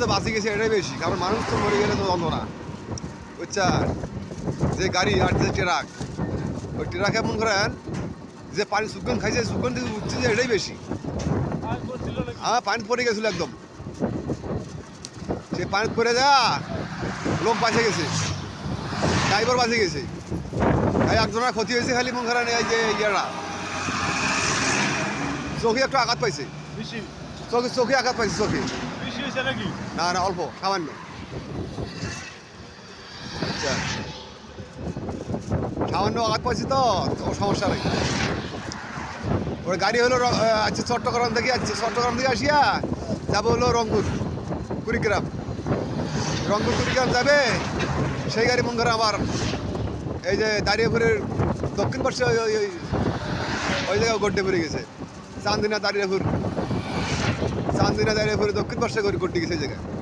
যে বাঁচে গেছে এটাই বেশি কারণ মানুষ তো মরে গেলে তো অন্ধ না। বুঝছেন যে গাড়ি আর যে ট্রাক ওই ট্রাক এমন করেন যে পানি সুগন খাইছে সুগন থেকে উঠছে যে এটাই বেশি। হ্যাঁ পানি পড়ে গেছিল একদম। সে পানি পড়ে যা লোক বাঁচে গেছে। ড্রাইভার বাঁচে গেছে। এই একজনের ক্ষতি হয়েছে খালি মন খারাপ এই যে ইয়ারা। চোখে একটু আঘাত পাইছে। বেশি চোখে চোখে আঘাত পাইছে চোখে। বেশি হয়েছে নাকি? না না, অল্প, সামান্য। আচ্ছা। সামান্য আঘাত পাইছি তো সমস্যা নেই। ওর গাড়ি হলো আচ্ছা চট্টগ্রাম থেকে আসছে চট্টগ্রাম থেকে আসিয়া যাব হলো রংপুর, কুড়িগ্রাম। রংপুর, কুড়িগ্রাম যাবে, সেই গাড়ি মন করে আবার এই যে দাঁড়িয়েপুরের দক্ষিণ পাশে ওই ওই, ওই- ওই জায়গায় গড্ডে পড়ে গেছে, চান্দিনা দাঁড়িয়েপুর। চান্দিনা দাঁড়িয়েপুরে দক্ষিণ পাশে করে করতে গেছে জায়গায়।